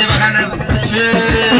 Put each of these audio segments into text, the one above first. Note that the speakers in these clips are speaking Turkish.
Hadi bakalım. Şöyle.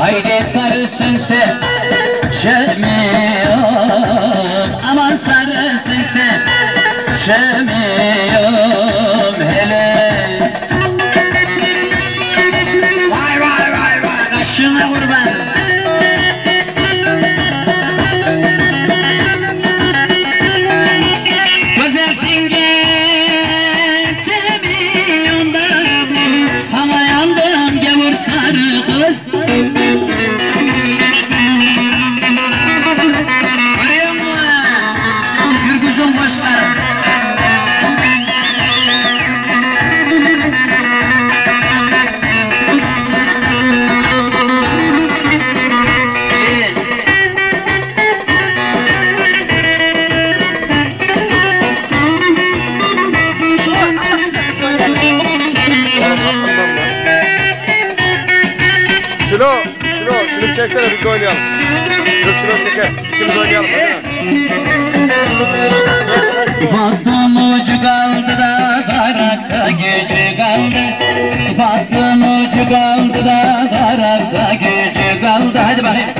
Haydi sarı sarısınsa düşemiyorum Aman sarı sarısınsa düşemiyorum hele. Vay vay vay vay Kaşını kaşına kurban. Sarı kız. Şilo, Şilo şunu çeksene biz de oynayalım. Dur şunu çeke, ikimiz oynayalım. Bastım ucu kaldı da darakta gece kaldı. Bastım ucu kaldı da darakta gece kaldı. Hadi bakayım.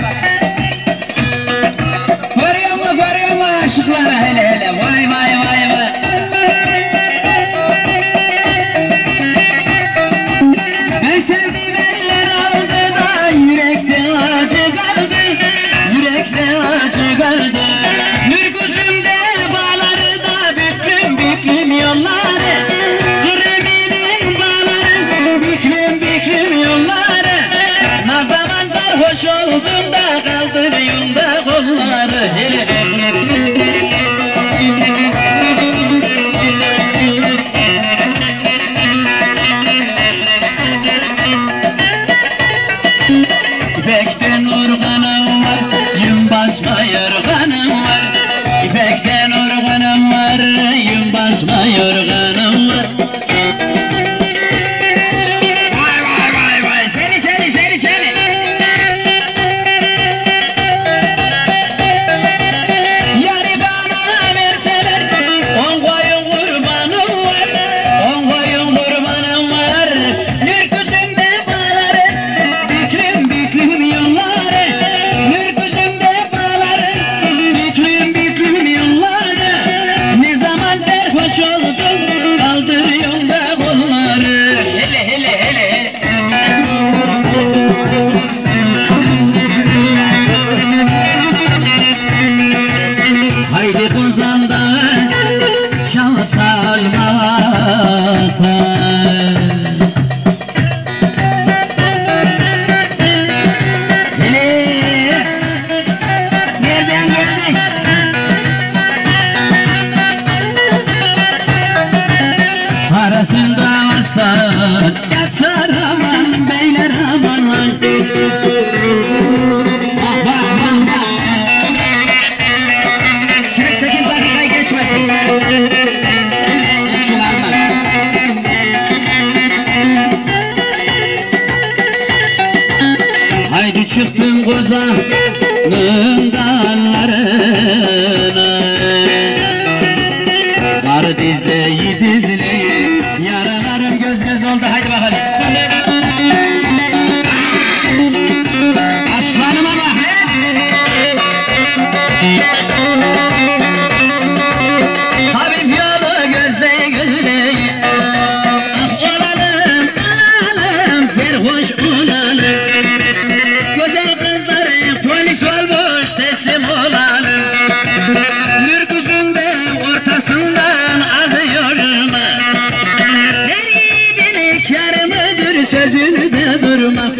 سائڈ میں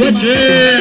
Tietê.